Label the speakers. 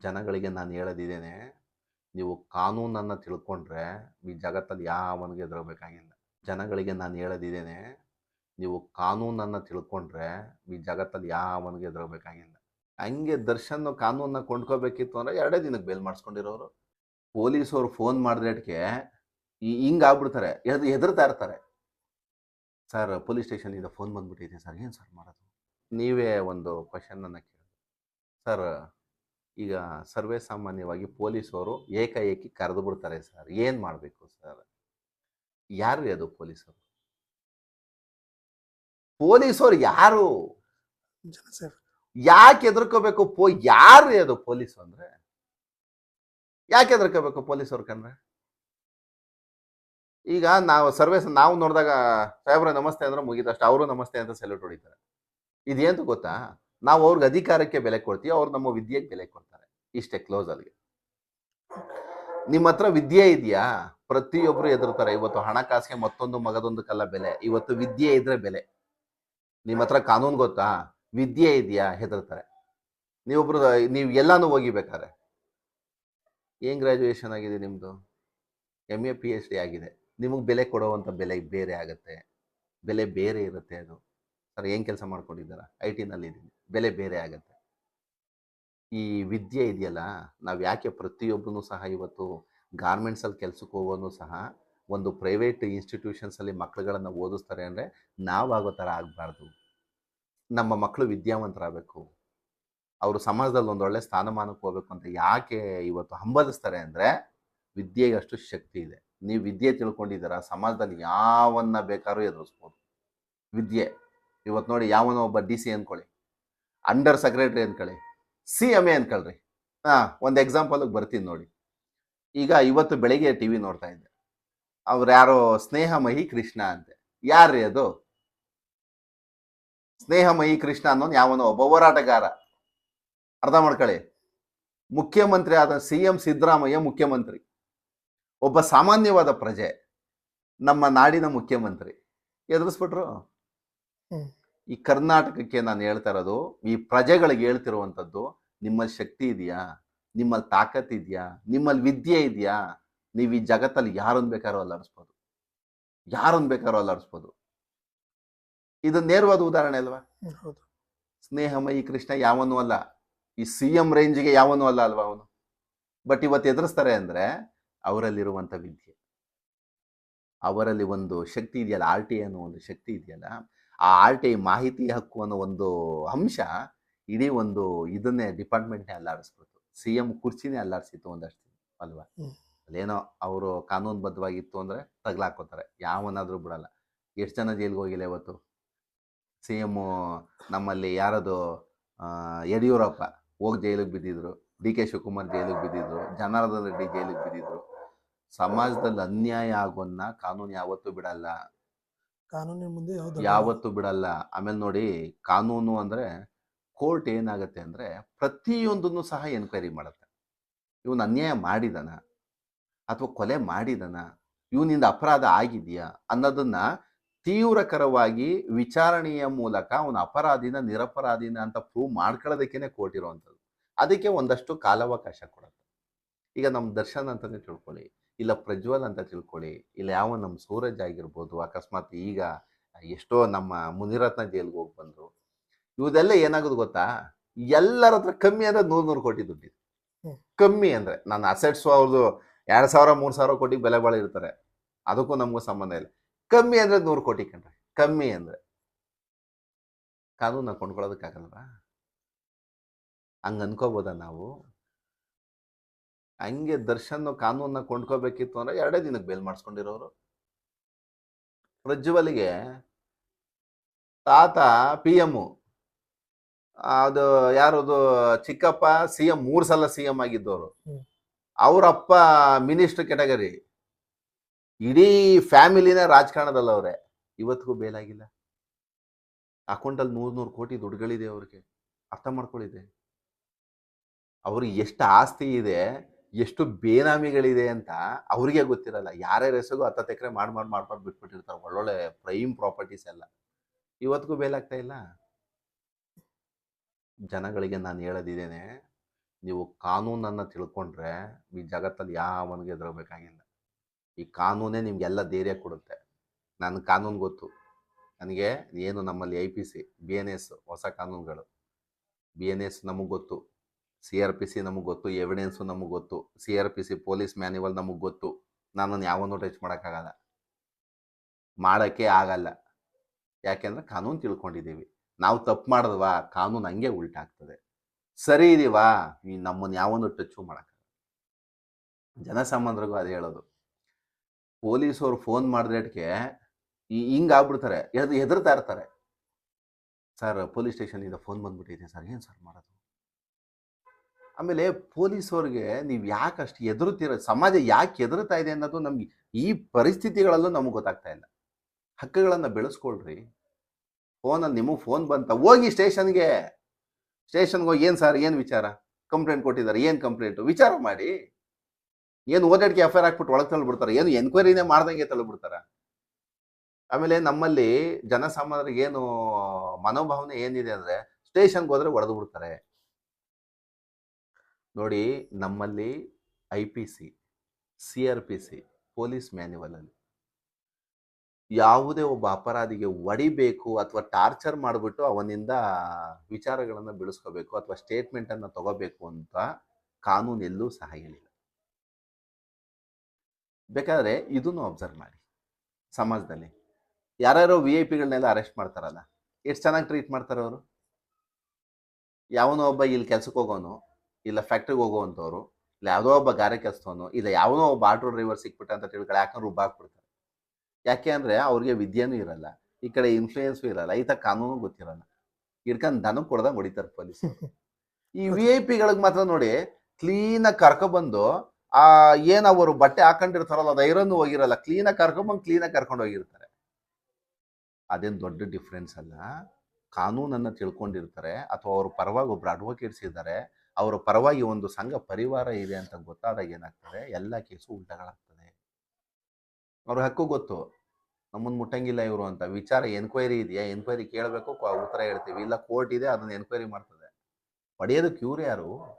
Speaker 1: ಜನಗಳಿಗೆ ನಾನು ಹೇಳದಿದ್ದೇನೆ, ನೀವು ಕಾನೂನನ್ನು ತಿಳ್ಕೊಂಡ್ರೆ ಈ ಜಗತ್ತಲ್ಲಿ ಯಾವನಿಗೆ ಎದುರಬೇಕಾಗಿಲ್ಲ ಜನಗಳಿಗೆ ನಾನು ಹೇಳದಿದ್ದೇನೆ, ನೀವು ಕಾನೂನನ್ನು ತಿಳ್ಕೊಂಡ್ರೆ ಈ ಜಗತ್ತಲ್ಲಿ ಯಾವನಿಗೆ ಎದುರಬೇಕಾಗಿಲ್ಲ ಹಂಗೆ ದರ್ಶನ್ ಕಾನೂನನ್ನ ಕೊಂಡ್ಕೋಬೇಕಿತ್ತು ಅಂದರೆ ಎರಡೇ ದಿನಕ್ಕೆ ಬೇಲ್ ಮಾಡಿಸ್ಕೊಂಡಿರೋರು. ಪೊಲೀಸವ್ರು ಫೋನ್ ಮಾಡಿದ್ರೇಟ್ಗೆ ಹಿಂಗೆ ಆಗ್ಬಿಡ್ತಾರೆ, ಎದ್, ಹೆದರ್ತಾ ಇರ್ತಾರೆ. ಸರ್, ಪೊಲೀಸ್ ಸ್ಟೇಷನಿಂದ ಫೋನ್ ಬಂದ್ಬಿಟ್ಟಿದೆ ಸರ್, ಏನು ಸರ್ ಮಾಡೋದು? ನೀವೇ ಒಂದು ಕ್ವಶನನ್ನು ಕೇಳಿ. ಸರ್ ಈಗ ಸರ್ವೇ ಸಾಮಾನ್ಯವಾಗಿ ಪೊಲೀಸವರು ಏಕಾಏಕಿ ಕರೆದು ಬಿಡ್ತಾರೆ ಸರ್. ಏನು ಮಾಡಬೇಕು ಸರ್? ಯಾರು ಅದು ಪೊಲೀಸರು? ಪೊಲೀಸರು ಯಾರು? ಯಾಕೆ ಎದುರ್ಕೋಬೇಕು ಪೋ ಯಾರು ಅದು ಪೊಲೀಸ್ ಅಂದ್ರೆ? ಯಾಕೆ ಹೆದರ್ಕೋಬೇಕು ಪೊಲೀಸವ್ರ ಕಂದ್ರೆ ಈಗ ನಾವು ಸರ್ವೇಸ್ ನಾವು ನೋಡಿದಾಗ ಸಾಹೇಬ್ರ ನಮಸ್ತೆ ಅಂದ್ರೆ ಮುಗಿದಷ್ಟು ಅವರು ನಮಸ್ತೆ ಅಂತ ಸೆಲ್ಯೂಟ್ ಹೊಡಿತಾರೆ. ಇದೇಂತ ಗೊತ್ತಾ? ನಾವು ಅವ್ರಿಗೆ ಅಧಿಕಾರಕ್ಕೆ ಬೆಲೆ ಕೊಡ್ತೀವಿ, ಅವ್ರು ನಮ್ಮ ವಿದ್ಯೆಗೆ ಬೆಲೆ ಕೊಡ್ತಾರೆ. ಇಷ್ಟೇ ಕ್ಲೋಸ್ ಅಲ್ಲಿಗೆ. ನಿಮ್ಮ ಹತ್ರ ವಿದ್ಯೆ ಇದೆಯಾ? ಪ್ರತಿಯೊಬ್ಬರು ಎದುರ್ತಾರೆ ಇವತ್ತು ಹಣಕಾಸಿಗೆ ಮತ್ತೊಂದು ಮಗದೊಂದಕ್ಕೆಲ್ಲ ಬೆಲೆ, ಇವತ್ತು ವಿದ್ಯೆ ಇದ್ರೆ ಬೆಲೆ. ನಿಮ್ಮ ಹತ್ರ ಕಾನೂನು ಗೊತ್ತಾ? ವಿದ್ಯೆ ಇದೆಯಾ? ಹೆದರ್ತಾರೆ ನೀವೊಬ್ರು, ನೀವು ಎಲ್ಲಾನು ಹೋಗಿಬೇಕಾದ್ರೆ? ಏನ್ ಗ್ರಾಜುಯೇಷನ್ ಆಗಿದೆ ನಿಮ್ಮದು M A P H D ಆಗಿದೆ. ನಿಮಗೆ ಬೆಲೆ ಕೊಡುವಂತ ಬೆಲೆ ಬೇರೆ ಆಗುತ್ತೆ. ಬೆಲೆ ಬೇರೆ ಇರುತ್ತೆ ಅದು. ಸರ್, ಏನು ಕೆಲಸ ಮಾಡ್ಕೊಂಡಿದ್ದಾರ? ಐ ಟಿನಲ್ಲಿದ್ದೀನಿ ಬೆಲೆ ಬೇರೆ ಆಗುತ್ತೆ. ಈ ವಿದ್ಯೆ ಇದೆಯಲ್ಲ, ನಾವು ಯಾಕೆ ಪ್ರತಿಯೊಬ್ಬನು ಸಹ ಇವತ್ತು ಗಾರ್ಮೆಂಟ್ಸಲ್ಲಿ ಕೆಲಸಕ್ಕೆ ಹೋಗೋನು ಸಹ ಒಂದು ಪ್ರೈವೇಟ್ ಇನ್ಸ್ಟಿಟ್ಯೂಷನ್ಸಲ್ಲಿ ಮಕ್ಕಳುಗಳನ್ನು ಓದಿಸ್ತಾರೆ ಅಂದರೆ ನಾವಾಗೋ ಥರ ಆಗಬಾರ್ದು. ನಮ್ಮ ಮಕ್ಕಳು ವಿದ್ಯಾವಂತರಾಗಬೇಕು. ಅವರು ಸಮಾಜದಲ್ಲಿ ಒಂದು ಒಳ್ಳೆ ಸ್ಥಾನಮಾನಕ್ಕೆ ಹೋಗ್ಬೇಕು ಅಂತ ಯಾಕೆ ಇವತ್ತು ಹಂಬಲಿಸ್ತಾರೆ ಅಂದರೆ ವಿದ್ಯೆಗೆ ಅಷ್ಟು ಶಕ್ತಿ ಇದೆ. ನೀವು ವಿದ್ಯೆ ತಿಳ್ಕೊಂಡಿದ್ದೀರ, ಸಮಾಜದಲ್ಲಿ ಯಾವನ್ನ ಬೇಕಾದ್ರೂ ಎದುರಿಸ್ಬೋದು. ವಿದ್ಯೆ. ಇವತ್ತು ನೋಡಿ ಯಾವನೋ ಒಬ್ಬ ಡಿ ಸಿ ಅಂದ್ಕೊಳ್ಳಿ ಅಂಡರ್ ಸೆಕ್ರೆಟರಿ ಅಂದ್ಕೊಳ್ಳಿ ಸಿ ಎಂ ಎ ಅಂದ್ಕೊಳ್ರಿ. ಹಾಂ, ಒಂದು ಎಕ್ಸಾಂಪಲ್ಗೆ ಬರ್ತೀನಿ ನೋಡಿ. ಈಗ ಇವತ್ತು ಬೆಳಿಗ್ಗೆ ಟಿ ವಿ ನೋಡ್ತಾ ಇದ್ದೆ. ಅವ್ರು ಯಾರೋ ಸ್ನೇಹಮಯಿ ಕೃಷ್ಣ ಅಂತೆ. ಯಾರ್ರೀ ಅದು? ಸ್ನೇಹಮಯಿ ಕೃಷ್ಣ ಅನ್ನೋನು ಯಾವನೋ ಒಬ್ಬ ಹೋರಾಟಗಾರ. ಅರ್ಥ ಮಾಡ್ಕೊಳ್ಳಿ ಮುಖ್ಯಮಂತ್ರಿ ಆದ ಸಿ ಎಂ ಸಿದ್ದರಾಮಯ್ಯ ಮುಖ್ಯಮಂತ್ರಿ. ಒಬ್ಬ ಸಾಮಾನ್ಯವಾದ ಪ್ರಜೆ. ನಮ್ಮ ನಾಡಿನ ಮುಖ್ಯಮಂತ್ರಿ. ಎದುರಿಸ್ಬಿಟ್ರು. ಈ ಕರ್ನಾಟಕಕ್ಕೆ ನಾನು ಹೇಳ್ತಾ ಇರೋದು ಈ ಪ್ರಜೆಗಳಿಗೆ ಹೇಳ್ತಿರುವಂಥದ್ದು ನಿಮ್ಮಲ್ಲಿ ಶಕ್ತಿ ಇದೆಯಾ? ನಿಮ್ಮಲ್ಲಿ ತಾಕತ್ ಇದೆಯಾ? ನಿಮ್ಮಲ್ಲಿ ವಿದ್ಯೆ ಇದೆಯಾ? ನೀವು ಈ ಜಗತ್ತಲ್ಲಿ ಯಾರೊಂದು ಬೇಕಾದ್ರೂ ಅಲ್ಲಾಡಿಸ್ಬೋದು. ಯಾರೊಂದು ಬೇಕಾದ್ರೂ ಅಲ್ಲಾಡಿಸ್ಬೋದು. ಇದು ನೇರವಾದ ಉದಾಹರಣೆ ಅಲ್ವಾ? ಸ್ನೇಹಮಯಿ ಕೃಷ್ಣ ಯಾವನು ಅಲ್ಲ. ಈ ಸಿ ಎಂ ರೇಂಜ್ಗೆ ಯಾವನು ಅಲ್ಲ ಅಲ್ವಾ ಅವನು? ಬಟ್ ಇವತ್ತು ಎದುರಿಸ್ತಾರೆ ಅಂದರೆ ಅವರಲ್ಲಿರುವಂಥ ವಿದ್ಯೆ. ಅವರಲ್ಲಿ ಒಂದು ಶಕ್ತಿ ಇದೆಯಲ್ಲ ಆರ್ ಟಿ ಅನ್ನೋ ಒಂದು ಶಕ್ತಿ ಇದೆಯಲ್ಲ ಆ ಆರ್ ಟಿ ಐ ಮಾಹಿತಿ ಹಕ್ಕು ಅನ್ನೋ ಒಂದು ಅಂಶ ಇಡೀ ಒಂದು ಇದನ್ನೇ ಡಿಪಾರ್ಟ್ಮೆಂಟ್ನೇ ಅಲ್ಲಾಡಿಸ್ಬಿಡ್ತು. ಸಿ ಎಂ ಕುರ್ಚಿನೇ ಅಲ್ಲಾಡಿಸಿತ್ತು ಒಂದಷ್ಟು ಅಲ್ವಾ. ಅಲ್ಲೇನೋ ಅವರು ಕಾನೂನುಬದ್ಧವಾಗಿತ್ತು ಅಂದರೆ ತಗ್ಲಾಕೋತಾರೆ ಯಾವನಾದರೂ ಬಿಡಲ್ಲ. ಎಷ್ಟು ಜನ ಜೈಲಿಗೆ ಹೋಗಿಲ್ಲ ಇವತ್ತು? ಸಿ ಎಮ್ಮು ನಮ್ಮಲ್ಲಿ ಯಾರದು? ಯಡಿಯೂರಪ್ಪ ಹೋಗಿ ಜೈಲಿಗೆ ಬಿದ್ದಿದ್ರು. ಡಿ ಕೆ ಶಿವಕುಮಾರ್ ಜೈಲಿಗೆ ಬಿದ್ದಿದ್ರು. ಜನಾರ್ದನ್ ರೆಡ್ಡಿ ಜೈಲಿಗೆ ಬಿದ್ದಿದ್ರು. ಸಮಾಜದಲ್ಲಿ ಅನ್ಯಾಯ ಆಗೋನ್ನ ಕಾನೂನು ಯಾವತ್ತೂ ಬಿಡಲ್ಲ.
Speaker 2: ಕಾನೂನಿನ ಮುಂದೆ ಯಾವ್ದು
Speaker 1: ಯಾವತ್ತೂ ಬಿಡಲ್ಲ. ಆಮೇಲೆ ನೋಡಿ ಕಾನೂನು ಅಂದ್ರೆ ಕೋರ್ಟ್ ಏನಾಗುತ್ತೆ ಅಂದ್ರೆ ಪ್ರತಿಯೊಂದನ್ನು ಸಹ ಎನ್ಕ್ವೈರಿ ಮಾಡುತ್ತೆ. ಇವನು ಅನ್ಯಾಯ ಮಾಡಿದನ ಅಥವಾ ಕೊಲೆ ಮಾಡಿದನ, ಇವನಿಂದ ಅಪರಾಧ ಆಗಿದೆಯಾ ಅನ್ನೋದನ್ನ ತೀವ್ರಕರವಾಗಿ ವಿಚಾರಣೆಯ ಮೂಲಕ ಅವನ ಅಪರಾಧಿನ, ನಿರಪರಾಧಿನ ಅಂತ ಪ್ರೂವ್ ಮಾಡ್ಕೊಳ್ಳೋದಕ್ಕೇನೆ ಕೋರ್ಟ್ ಇರುವಂಥದ್ದು. ಅದಕ್ಕೆ ಒಂದಷ್ಟು ಕಾಲಾವಕಾಶ ಕೊಡುತ್ತೆ. ಈಗ ನಮ್ಮ ದರ್ಶನ್ ಅಂತಾನೆ ತಿಳ್ಕೊಳ್ಳಿ. ಇಲ್ಲ ಪ್ರಜ್ವಲ್ ಅಂತ ತಿಳ್ಕೊಳ್ಳಿ ಇಲ್ಲ ಯಾವ ನಮ್ಮ ಸೂರಜ್ ಆಗಿರ್ಬೋದು ಅಕಸ್ಮಾತ್ ಈಗ ಎಷ್ಟೋ ನಮ್ಮ ಮುನಿರತ್ನ ಜೈಲ್ಗೆ ಹೋಗಿ ಬಂದರು ಇವುದೆಲ್ಲ ಏನಾಗೋದು ಗೊತ್ತಾ? ಎಲ್ಲರ ಹತ್ರ ಕಮ್ಮಿ ಅಂದ್ರೆ ನೂರು ನೂರು ಕೋಟಿ ದುಡ್ಡಿದೆ. ಕಮ್ಮಿ ಅಂದ್ರೆ ನನ್ನ ಅಸೆಟ್ಸ್ ಅವ್ರದ್ದು ಎರಡು ಸಾವಿರ ಮೂರು ಸಾವಿರ ಕೋಟಿ ಬೆಲೆ ಬಾಳ ಇರ್ತಾರೆ ಅದಕ್ಕೂ ನಮಗೂ ಸಂಬಂಧ ಇಲ್ಲ. ಕಮ್ಮಿ ಅಂದ್ರೆ ನೂರು ಕೋಟಿ ಕಣ್ರಿ ಕಮ್ಮಿ ಅಂದ್ರೆ. ಕಾನೂನ ಕೊಂಡ್ಕೊಳ್ಳೋದಕ್ಕಾಗಲ್ಲ ಹಂಗ ಅನ್ಕೋಬೋದ ನಾವು? ಹಂಗೆ ದರ್ಶನ್ ಕಾನೂನನ್ನ ಕೊಂಡ್ಕೋಬೇಕಿತ್ತು ಅಂದ್ರೆ ಎರಡೇ ದಿನಕ್ಕೆ ಬೇಲ್ ಮಾಡಿಸ್ಕೊಂಡಿರೋರು. ಪ್ರಜ್ವಲ್ಗೆ ತಾತ ಪಿ ಎಮ್ಮು ಅದು ಯಾರದು ಚಿಕ್ಕಪ್ಪ ಸಿ ಎಂ ಮೂರು ಸಲ ಸಿ ಎಂ ಆಗಿದ್ದವರು. ಅವರಪ್ಪ ಮಿನಿಸ್ಟರ್ ಕೆಟಗರಿ ಇಡೀ ಫ್ಯಾಮಿಲಿನೇ ರಾಜಕಾರಣದಲ್ಲವ್ರೆ ಇವತ್ತಿಗೂ ಬೇಲಾಗಿಲ್ಲ ಅಕೌಂಟಲ್ಲಿ ನೂರು ನೂರು ಕೋಟಿ ದುಡ್ಡುಗಳಿದೆ ಅವ್ರಿಗೆ. ಅರ್ಥ ಮಾಡ್ಕೊಳ್ಳಿದೆ ಅವ್ರಿಗೆ ಎಷ್ಟು ಆಸ್ತಿ ಇದೆ. ಎಷ್ಟು ಬೇನಾಮಿಗಳಿದೆ ಅಂತ ಅವ್ರಿಗೆ ಗೊತ್ತಿರಲ್ಲ. ಯಾರ್ಯಾರ ಹೆಸರು ಹತ್ತತ್ತು ಎಕರೆ ಮಾಡಿ ಮಾಡಿ ಮಾಡ್ಕೊಂಡು ಬಿಟ್ಬಿಟ್ಟಿರ್ತಾರೆ ಒಳ್ಳೊಳ್ಳೆ ಪ್ರೈಮ್ ಪ್ರಾಪರ್ಟೀಸ್ ಎಲ್ಲ. ಇವತ್ತಿಗೂ ಬೇಲಾಗ್ತಾ ಇಲ್ಲ? ಜನಗಳಿಗೆ ನಾನು ಹೇಳೋದಿದ್ದೇನೆ, ನೀವು ಕಾನೂನನ್ನು ತಿಳ್ಕೊಂಡ್ರೆ ಈ ಜಗತ್ತಲ್ಲಿ ಯಾವನಿಗೆ ಎದುರಬೇಕಾಗಿಲ್ಲ ಈ ಕಾನೂನೇ ನಿಮಗೆಲ್ಲ ಧೈರ್ಯ ಕೊಡುತ್ತೆ. ನನ್ನ ಕಾನೂನು ಗೊತ್ತು. ನನಗೆ ಏನು ನಮ್ಮಲ್ಲಿ I P C B N S ಹೊಸ ಕಾನೂನುಗಳು. ಬಿ ಎನ್ ಎಸ್ ನಮಗೆ ಗೊತ್ತು. ಸಿ ಆರ್ ಪಿ ಸಿ ನಮಗೆ ಗೊತ್ತು, ಎವಿಡೆನ್ಸು ನಮಗೆ ಗೊತ್ತು, C R P C police manual ನಮಗೆ ಗೊತ್ತು. ನನ್ನನ್ನು ಯಾವನ್ನೂ ಟಚ್ ಮಾಡೋಕ್ಕಾಗಲ್ಲ. ಮಾಡೋಕ್ಕೆ ಆಗಲ್ಲ. ಯಾಕೆಂದರೆ ಕಾನೂನು ತಿಳ್ಕೊಂಡಿದ್ದೀವಿ. ನಾವು ತಪ್ಪು ಮಾಡಿದ್ವಾ, ಕಾನೂನು ಹಂಗೆ ಉಲ್ಟಾಗ್ತದೆ. ಸರಿ ಇದೀವಾ ನಮ್ಮನ್ನು ಯಾವನು ಟಚ್ಚು ಮಾಡೋಕ್ಕಾಗಲ್ಲ ಜನಸಾಮಾನ್ಯರಿಗೂ ಅದು ಹೇಳೋದು. ಪೊಲೀಸವ್ರು ಫೋನ್ ಮಾಡಿದ್ರೇಟ್ಗೆ ಹಿಂಗೆ ಆಗ್ಬಿಡ್ತಾರೆ. ಎದ್, ಹೆದರ್ತಾ ಇರ್ತಾರೆ. ಸರ್, ಪೊಲೀಸ್ ಸ್ಟೇಷನಿಂದ ಫೋನ್ ಬಂದ್ಬಿಟ್ಟಿದೆ ಸರ್. ಏನು ಸರ್ ಮಾಡೋದು? ಆಮೇಲೆ ಪೊಲೀಸವ್ರಿಗೆ ನೀವು ಯಾಕೆ ಅಷ್ಟು ಎದುರುತ್ತೀರ ಸಮಾಜ ಯಾಕೆ ಎದುರುತ್ತಾ ಇದೆ ಅನ್ನೋದು ನಮ್ಗೆ ಈ ಪರಿಸ್ಥಿತಿಗಳಲ್ಲೂ ನಮಗೆ ಗೊತ್ತಾಗ್ತಾ ಇಲ್ಲ. ಹಕ್ಕುಗಳನ್ನು ಬೆಳೆಸ್ಕೊಳ್ರಿ. ಫೋನಲ್ಲಿ ನಿಮಗೆ ಫೋನ್ ಬಂತ, ಹೋಗಿ ಸ್ಟೇಷನ್ಗೆ. ಸ್ಟೇಷನ್ಗೆ ಹೋಗಿ ಏನು ಸರ್, ಏನು ವಿಚಾರ? ಕಂಪ್ಲೇಂಟ್ ಕೊಟ್ಟಿದ್ದಾರೆ, ಏನು ಕಂಪ್ಲೇಂಟು? ವಿಚಾರ ಮಾಡಿ. ಏನು ಓದಾಡಿಕೆ ಎಫ್ ಐ ಆರ್ ಹಾಕ್ಬಿಟ್ಟು ಒಳಗೆ ತಳ್ಳಿಬಿಡ್ತಾರೆ ಏನು ಎನ್ಕ್ವೈರಿನೇ ಮಾಡ್ದಂಗೆ ತಳ್ಳಿಬಿಡ್ತಾರೆ ಆಮೇಲೆ ನಮ್ಮಲ್ಲಿ ಜನಸಾಮಾನ್ಯರಿಗೆ ಏನು ಮನೋಭಾವನೆ ಏನಿದೆ ಅಂದರೆ, ಸ್ಟೇಷನ್ಗೆ ಹೋದ್ರೆ ಹೊಡೆದು ಬಿಡ್ತಾರೆ. ನೋಡಿ ನಮ್ಮಲ್ಲಿ I P C C R P C, police ಮ್ಯಾನ್ಯುವಲಲ್ಲಿ ಯಾವುದೇ ಒಬ್ಬ ಅಪರಾಧಿಗೆ ಒಡಿಬೇಕು ಅಥವಾ ಟಾರ್ಚರ್ ಮಾಡಿಬಿಟ್ಟು ಅವನಿಂದ ವಿಚಾರಗಳನ್ನು ಬಿಡಿಸ್ಕೋಬೇಕು ಅಥವಾ ಸ್ಟೇಟ್ಮೆಂಟನ್ನು ತಗೋಬೇಕು ಅಂತ ಕಾನೂನು ಎಲ್ಲೂ ಸಹ ಹೇಳಿಲ್ಲ. ಬೇಕಾದರೆ ಇದನ್ನು ಅಬ್ಸರ್ವ್ ಮಾಡಿ ಸಮಾಜದಲ್ಲಿ. ಯಾರ್ಯಾರೋ ವಿ ಐ ಪಿಗಳನ್ನೆಲ್ಲ ಅರೆಸ್ಟ್ ಮಾಡ್ತಾರಲ್ಲ, ಎಷ್ಟು ಚೆನ್ನಾಗಿ ಟ್ರೀಟ್ ಮಾಡ್ತಾರೆ ಅವರು? ಯಾವನೋ ಒಬ್ಬ ಇಲ್ಲಿ ಕೆಲ್ಸಕ್ಕೆ ಹೋಗೋನು ಇಲ್ಲ ಫ್ಯಾಕ್ಟ್ರಿಗೆ ಹೋಗುವಂಥವ್ರು ಇಲ್ಲ ಯಾವುದೋ ಒಬ್ಬ ಗಾರೆ ಕೆಲಸದವನು ಇಲ್ಲ ಯಾವನೋ ಒಬ್ಬ ಆಟೋ ಡ್ರೈವರ್ ಸಿಕ್ಬಿಟ್ಟ ಅಂತ ತಿಳ್ಕೊಳ್ಳಿ ಯಾಕಂದ್ರೆ ರುಬ್ಬಾಕ್ಬಿಡ್ತಾರೆ ಯಾಕೆ ಅಂದರೆ ಅವ್ರಿಗೆ ವಿದ್ಯೆನೂ ಇರಲ್ಲ ಈ ಕಡೆ ಇನ್ಫ್ಲೂಯೆನ್ಸು ಇರಲ್ಲ ಈತ ಕಾನೂನು ಗೊತ್ತಿರಲ್ಲ. ಹಿಡ್ಕೊಂಡು ದನಕ್ಕೆ ಕೊಡ್ದಂಗೆ ಹೊಡಿತಾರೆ ಪೊಲೀಸ್ ಈ ವಿ ಐ ಪಿಗಳಿಗೆ ಮಾತ್ರ ನೋಡಿ ಕ್ಲೀನಾಗಿ ಕರ್ಕೊಬಂದು ಆ ಏನು ಅವರು ಬಟ್ಟೆ ಹಾಕೊಂಡಿರ್ತಾರಲ್ಲ ಅದು ಐರನ್ ಹೋಗಿರಲ್ಲ ಕ್ಲೀನಾಗಿ ಕರ್ಕೊಂಬಂದು ಕ್ಲೀನಾಗಿ ಕರ್ಕೊಂಡು ಹೋಗಿರ್ತಾರೆ. ಅದೇನು ದೊಡ್ಡ ಡಿಫ್ರೆನ್ಸ್ ಅಲ್ಲ. ಕಾನೂನನ್ನು ತಿಳ್ಕೊಂಡಿರ್ತಾರೆ ಅಥವಾ ಅವ್ರ ಪರವಾಗಿ ಒಬ್ರು ಅಡ್ವೊಕೇಟ್ಸ್ ಇದ್ದಾರೆ ಅವರ ಪರವಾಗಿ ಒಂದು ಸಂಘ ಪರಿವಾರ ಇದೆ ಅಂತ ಗೊತ್ತಾದಾಗ ಏನಾಗ್ತದೆ? ಎಲ್ಲ ಕೇಸು ಉಲ್ಟಗಳಾಗ್ತದೆ. ಅವ್ರ ಹಕ್ಕು ಗೊತ್ತು. ನಮ್ಮನ್ನು ಮುಟ್ಟಂಗಿಲ್ಲ ಇವರು ಅಂತ. ವಿಚಾರ ಎನ್ಕ್ವೈರಿ ಇದೆಯಾ? ಎನ್ಕ್ವೈರಿ ಕೇಳಬೇಕು ಉತ್ತರ ಹೇಳ್ತೀವಿ. ಇಲ್ಲ ಕೋರ್ಟ್ ಇದೆ, ಅದನ್ನ ಎನ್ಕ್ವೈರಿ ಮಾಡ್ತದೆ. ಪಡೆಯೋದಕ್ಕೆ ಇವ್ರು ಯಾರು?